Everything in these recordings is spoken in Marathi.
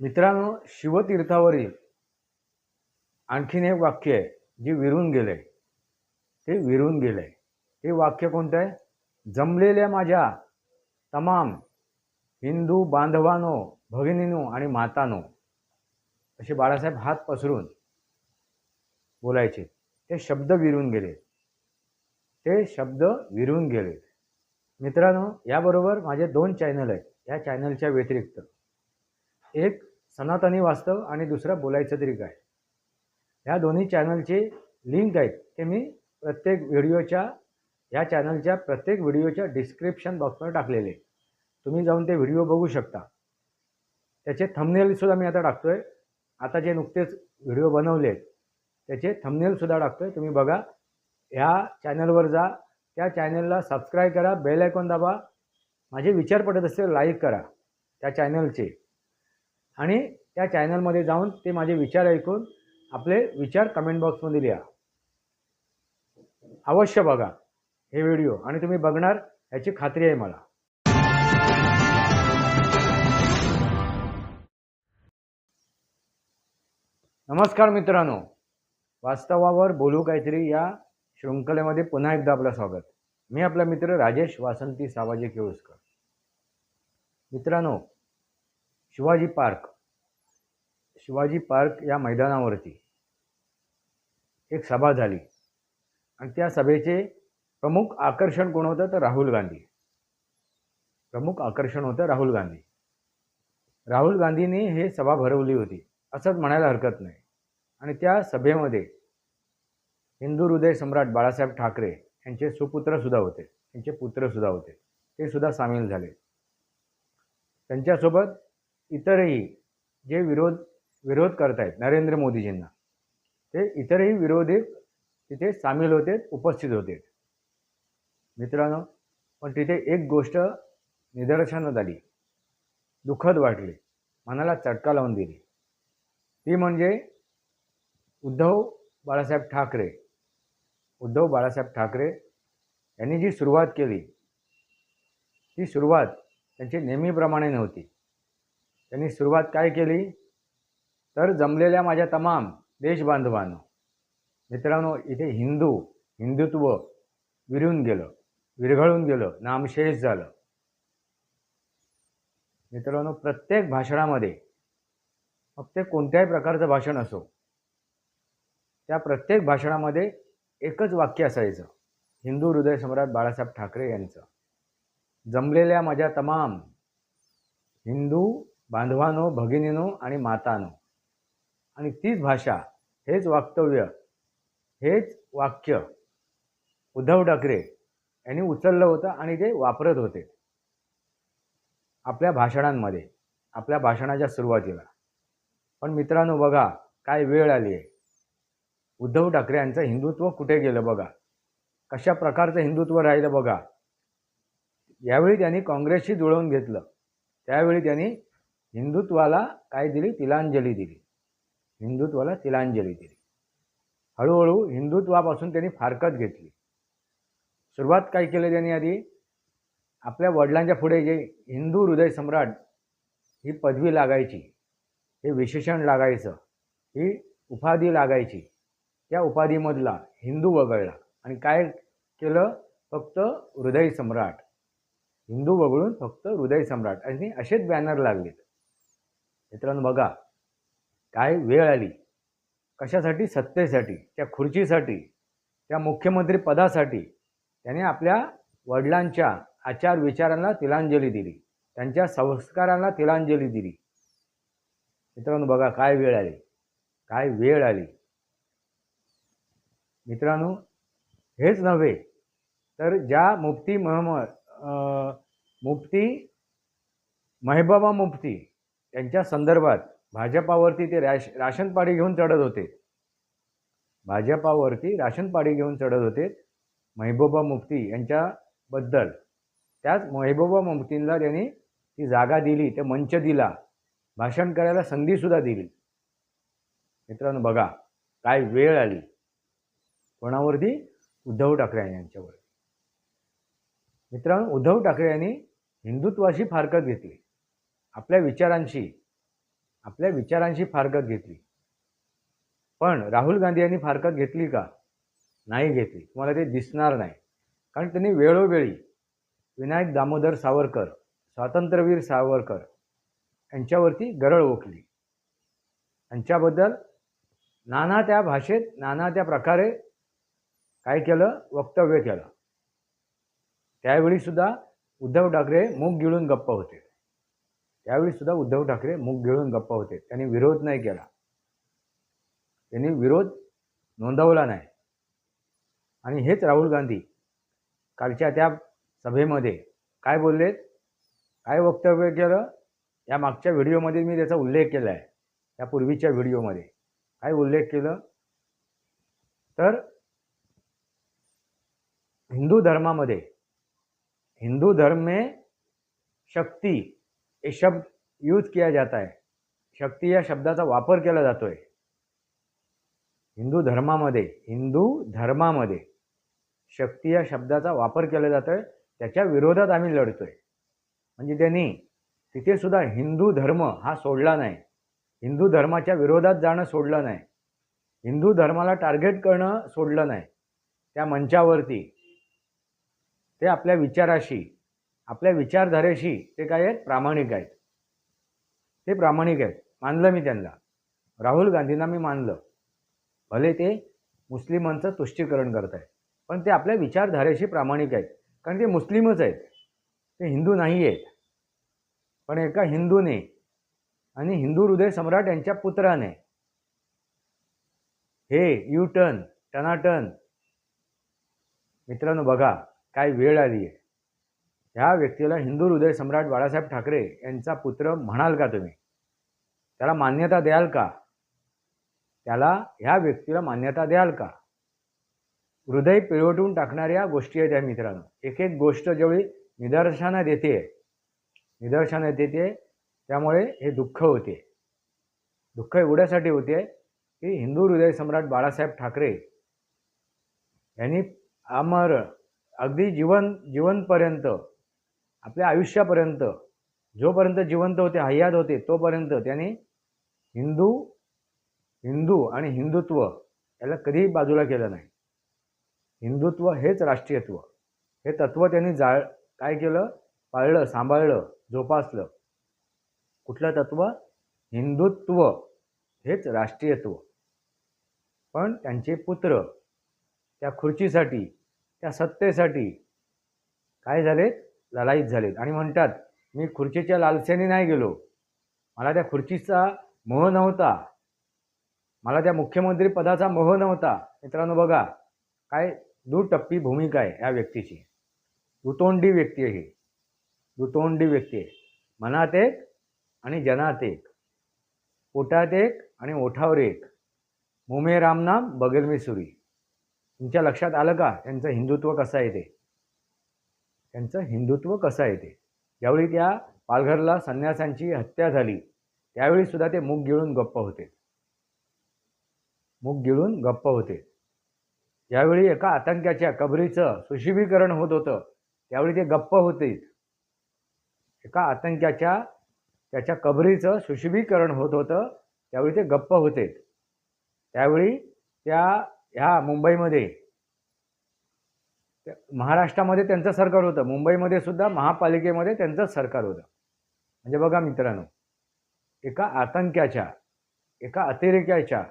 मित्रांनो शिवतीर्थावरील आणखीन एक वाक्य आहे जे विरून गेलंय. ते विरून गेलं आहे हे वाक्य कोणतं आहे? जमलेल्या माझ्या तमाम हिंदू बांधवानो भगिनीनो आणि मातानो असे बाळासाहेब हात पसरून बोलायचे. ते शब्द विरून गेले. ते शब्द विरून गेले. मित्रांनो याबरोबर माझे दोन चॅनल आहेत. या चॅनलच्या व्यतिरिक्त एक सनातनी वास्तव आणि दुसरं बोलायचं तरी काय? ह्या दोन्ही चॅनलचे लिंक आहेत ते मी प्रत्येक व्हिडिओच्या ह्या चॅनलच्या प्रत्येक व्हिडिओच्या डिस्क्रिप्शन बॉक्सवर टाकलेले तुम्ही जाऊन ते व्हिडिओ बघू शकता. त्याचे थंबनेलसुद्धा मी आता टाकतो आहे आता जे नुकतेच व्हिडिओ बनवले आहेत त्याचे थंबनेलसुद्धा टाकतो आहे तुम्ही बघा ह्या चॅनलवर जा त्या चॅनलला सबस्क्राईब करा बेल आयकॉन दाबा. माझे विचार पडत असतील लाईक करा त्या चॅनलचे. आणि त्या चॅनलमध्ये जाऊन ते माझे विचार ऐकून आपले विचार कमेंट बॉक्समध्ये लिहा. अवश्य बघा हे व्हिडिओ आणि तुम्ही बघणार याची खात्री आहे मला. नमस्कार मित्रांनो. वास्तवावर बोलू काहीतरी या शृंखलेमध्ये पुन्हा एकदा आपलं स्वागत. मी आपला मित्र राजेश वासंती सावाजी केळुसकर मित्रांनो शिवाजी पार्क शिवाजी पार्क या मैदानावरती एक सभा झाली. आणि त्या सभेचे प्रमुख आकर्षण कोण होतं? तर राहुल गांधी. प्रमुख आकर्षण होतं राहुल गांधी. राहुल गांधींनी हे सभा भरवली होती. असंच म्हणायला हरकत नाही. आणि त्या सभेमध्ये हिंदू हृदय सम्राट बाळासाहेब ठाकरे यांचे सुपुत्रसुद्धा होते. त्यांचे पुत्रसुद्धा होते. ते सुद्धा सामील झाले. त्यांच्यासोबत इतरही जे विरोध विरोध करतायत नरेंद्र मोदीजींना ते इतरही विरोधी तिथे सामील होते उपस्थित होते मित्रांनो पण तिथे एक गोष्ट निदर्शनात आली. दुःखद वाटली. मनाला चटका लावून दिली. ती म्हणजे उद्धव बाळासाहेब ठाकरे उद्धव बाळासाहेब ठाकरे यांनी जी सुरुवात केली ती सुरुवात त्यांची नेहमीप्रमाणे नव्हती. त्यांनी सुरुवात काय केली? तर जमलेल्या माझ्या तमाम देशबांधवांनो मित्रांनो इथे हिंदू हिंदुत्व विरून गेलं विरघळून गेलं नामशेष झालं. मित्रांनो प्रत्येक भाषणामध्ये मग ते कोणत्याही प्रकारचं भाषण असो त्या प्रत्येक भाषणामध्ये एकच वाक्य असायचं हिंदू हृदय सम्राट बाळासाहेब ठाकरे यांचं. जमलेल्या माझ्या तमाम हिंदू बांधवानो भगिनीनो आणि मातानो. आणि तीच भाषा हेच वक्तव्य हेच वाक्य उद्धव ठाकरे यांनी उचललं होतं आणि ते वापरत होते. आपल्या भाषणांमध्ये आपल्या भाषणाच्या सुरुवातीला. पण मित्रांनो बघा काय वेळ आली आहे. उद्धव ठाकरे यांचं हिंदुत्व कुठे गेलं बघा? कशा प्रकारचं हिंदुत्व राहिलं बघा? यावेळी त्यांनी काँग्रेसशी जुळवून घेतलं. त्यावेळी त्यांनी हिंदुत्वाला काय दिली? तिलांजली दिली. हिंदुत्वाला तिलांजली दिली. हळूहळू हिंदुत्वापासून त्यांनी फारकत घेतली. सुरुवात काय केलं त्यांनी आधी? आपल्या वडिलांच्या पुढे जे हिंदू हृदय सम्राट ही पदवी लागायची हे विशेषण लागायचं ही उपाधी लागायची त्या उपाधीमधला हिंदू वगळला आणि काय केलं? फक्त हृदय सम्राट. हिंदू वगळून फक्त हृदय सम्राट. आणि असेच बॅनर लागलेत. मित्रांनो बघा काय वेळ आली. कशासाठी? सत्तेसाठी त्या खुर्चीसाठी त्या मुख्यमंत्री पदासाठी त्याने आपल्या वडिलांच्या आचार विचारांना तिलांजली दिली. त्यांच्या संस्कारांना तिलांजली दिली. मित्रांनो बघा काय वेळ आली. काय वेळ आली. मित्रांनो हेच नव्हे तर ज्या मुफ्ती महमद मुफ्ती महबूबा मुफ्ती त्यांच्या संदर्भात भाजपावरती ते रॅश राशन पाडी घेऊन चढत होते. भाजपावरती राशन पाडी घेऊन चढत होते महबूबा मुफ्ती यांच्याबद्दल. त्याच महबूबा मुफ्तींना त्यांनी ती जागा दिली ते मंच दिला भाषण करायला संधीसुद्धा दिली. मित्रांनो बघा काय वेळ आली. कोणावरती? उद्धव ठाकरे यांच्यावर मित्रांनो उद्धव ठाकरे यांनी हिंदुत्वाशी फारकत घेतली. आपल्या विचारांशी आपल्या विचारांशी फारकत घेतली. पण राहुल गांधी यांनी फारकत घेतली का? नाही घेतली. तुम्हाला ते दिसणार नाही. कारण त्यांनी वेळोवेळी विनायक दामोदर सावरकर स्वातंत्र्यवीर सावरकर यांच्यावरती गरळ ओकली. यांच्याबद्दल नाना त्या भाषेत नाना त्या प्रकारे काय केलं? वक्तव्य केलं. त्यावेळी सुद्धा उद्धव ठाकरे मूग गिळून गप्प होते. त्यावेळी सुद्धा उद्धव ठाकरे मुख गिळून गप्प होते. त्यांनी विरोध नाही केला. त्यांनी विरोध नोंदवला नाही. आणि हेच राहुल गांधी कालच्या त्या सभेमध्ये काय बोललेत? काय वक्तव्य केलं? या मागच्या व्हिडिओमध्ये मी त्याचा उल्लेख केला आहे. या पूर्वीच्या व्हिडिओमध्ये काय उल्लेख केलं? तर हिंदू धर्मामध्ये हिंदू धर्मे शक्ती हे शब्द यूज किया जाता है। शक्ती या शब्दाचा वापर केला जातो आहे हिंदू धर्मामध्ये हिंदू धर्मामध्ये शक्ती या शब्दाचा वापर केला जातोय त्याच्या विरोधात आम्ही लढतो आहे म्हणजे त्यांनी तिथे सुद्धा हिंदू धर्म हा सोडला नाही हिंदू धर्माच्या विरोधात जाणं सोडलं नाही हिंदू धर्माला टार्गेट करणं सोडलं नाही त्या मंचावरती ते आपल्या विचाराशी आपल्या विचारधारेशी ते काय आहेत प्रामाणिक आहेत. ते प्रामाणिक आहेत. मानलं मी त्यांना. राहुल गांधींना मी मानलं. भले ते मुस्लिमांचं तुष्टीकरण करत आहेत पण ते आपल्या विचारधारेशी प्रामाणिक आहेत. कारण ते मुस्लिमच आहेत. ते हिंदू नाही आहेत. पण एका हिंदूने आणि हिंदू हृदय सम्राट यांच्या पुत्राने हे यू टर्न टनाटन मित्रांनो बघा काय वेळ आली आहे. ह्या व्यक्तीला हिंदू हृदय सम्राट बाळासाहेब ठाकरे यांचा पुत्र म्हणाल का तुम्ही? त्याला मान्यता द्याल का? त्याला ह्या व्यक्तीला मान्यता द्याल का? हृदय पिळवटून टाकणाऱ्या गोष्टी आहेत या मित्रांनो. एक एक गोष्ट जेवढी निदर्शनं देते निदर्शनं देते त्यामुळे हे दुःख होते. दुःख एवढ्यासाठी होते की हिंदू हृदय सम्राट बाळासाहेब ठाकरे यांनी अमर अगदी जीवन जीवनपर्यंत आपल्या आयुष्यापर्यंत जोपर्यंत जिवंत होते हयात होते तोपर्यंत त्यांनी हिंदू हिंदू आणि हिंदुत्व याला कधीही बाजूला केलं नाही. हिंदुत्व हेच राष्ट्रीयत्व. हे तत्त्व त्यांनी जाळ काय केलं? पाळलं सांभाळलं जोपासलं. कुठलं तत्त्व हिंदुत्व. हेच राष्ट्रीयत्व. पण त्यांचे पुत्र त्या खुर्चीसाठी त्या सत्तेसाठी काय झालेत? ललाईत झालेत. आणि म्हणतात मी खुर्चीच्या लालसेने नाही गेलो. मला त्या खुर्चीचा मोह नव्हता. मला त्या मुख्यमंत्री पदाचा मोह नव्हता. मित्रांनो बघा काय दुटप्पी भूमिका आहे या व्यक्तीची. दुतोंडी व्यक्ती आहे ही. दुतोंडी व्यक्ती आहे. मनात एक आणि जनात एक. पोटात एक आणि ओठावर एक. मुमे रामनाम बगल मी सुरी. तुमच्या लक्षात आलं का? त्यांचं हिंदुत्व कसं आहे ते? त्यांचं हिंदुत्व कसं आहे ते? ज्यावेळी त्या पालघरला संन्यासांची हत्या झाली. त्यावेळी सुद्धा ते मूग गिळून गप्प होते. मूग गिळून गप्प होते. ज्यावेळी एका आतंक्याच्या कबरीचं सुशिबीकरण होत होतं. त्यावेळी ते गप्प होते. एका आतंक्याच्या त्याच्या कबरीचं सुशोभीकरण होत होतं. त्यावेळी ते गप्प होते. त्यावेळी त्या ह्या मुंबईमध्ये महाराष्ट्रामध्ये त्यांचं सरकार होतं. मुंबईमध्ये सुद्धा महापालिकेमध्ये त्यांचंच सरकार होतं. म्हणजे बघा मित्रांनो एका आतंक्याच्या एका अतिरेक्याच्या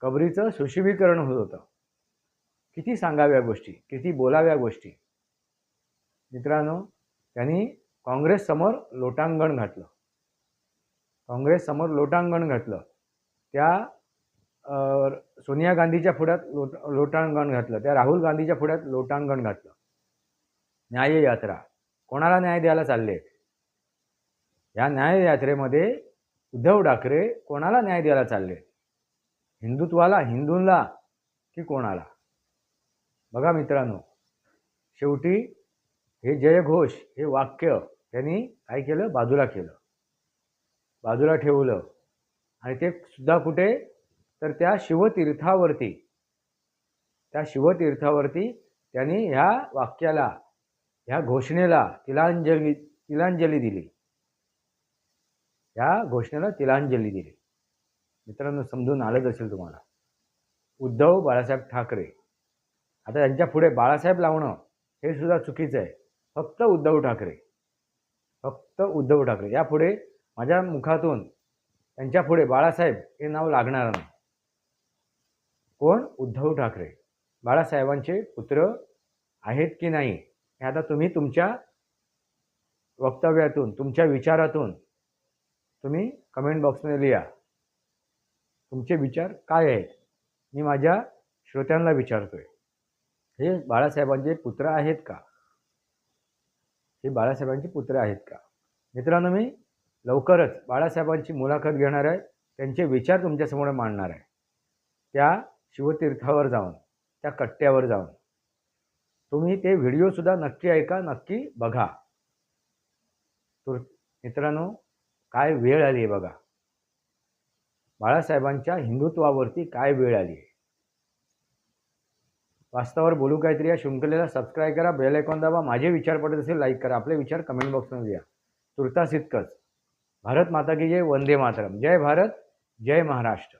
कबरीचं सुशिबीकरण होत होतं. किती सांगाव्या गोष्टी किती बोलाव्या गोष्टी. मित्रांनो त्यांनी काँग्रेससमोर लोटांगण घातलं. काँग्रेससमोर लोटांगण घातलं. त्या सोनिया गांधीच्या पुढ्यात लोट लोटांगण घातलं. त्या राहुल गांधीच्या पुढ्यात लोटांगण घातलं. न्याययात्रा. कोणाला न्याय द्यायला चालले? या न्याययात्रेमध्ये उद्धव ठाकरे कोणाला न्याय द्यायला चालले? हिंदुत्वाला हिंदूंना की कोणाला? बघा मित्रांनो शेवटी हे जयघोष हे वाक्य त्यांनी काय केलं? बाजूला केलं. बाजूला ठेवलं. आणि ते सुद्धा कुठे? तर त्या शिवतीर्थावरती त्या शिवतीर्थावरती त्यांनी ह्या वाक्याला ह्या घोषणेला तिलांजली तिलांजली दिली. ह्या घोषणेला तिलांजली दिली. मित्रांनो समजून आलंच असेल तुम्हाला. उद्धव बाळासाहेब ठाकरे. आता त्यांच्या पुढे बाळासाहेब लावणं हे सुद्धा चुकीचं आहे. फक्त उद्धव ठाकरे. फक्त उद्धव ठाकरे. यापुढे माझ्या मुखातून त्यांच्या पुढे बाळासाहेब हे नाव लागणार नाही. कोण? उद्धव ठाकरे. बाळासाहेबांचे पुत्र आहेत की नाही हे आता तुम्ही तुमच्या वक्तव्यातून तुमच्या विचारातून तुम्ही कमेंट बॉक्समध्ये लिहा. तुमचे विचार काय आहेत? मी माझ्या श्रोत्यांना विचारतोय. हे बाळासाहेबांचे पुत्र आहेत का? हे बाळासाहेबांचे पुत्र आहेत का? मित्रांनो मी लवकरच बाळासाहेबांची मुलाखत घेणार आहे. त्यांचे विचार तुमच्यासमोर मांडणार आहे. त्या शिवतीर्थावर जाऊन त्या कट्ट्यावर जाऊन. तुम्ही ते व्हिडिओसुद्धा नक्की ऐका नक्की बघा. तर मित्रांनो काय वेळ आली आहे बघा. बाळासाहेबांच्या हिंदुत्वावरती काय वेळ आली आहे? वास्तवावर बोलू काहीतरी या शृंखलेला सबस्क्राईब करा बेल आयकॉन दाबा. माझे विचार पडत असेल लाईक करा. आपले विचार कमेंट बॉक्समध्ये द्या तुर्तास इतकंच. भारत माता की जय वंदे मातरम. जय भारत जय महाराष्ट्र.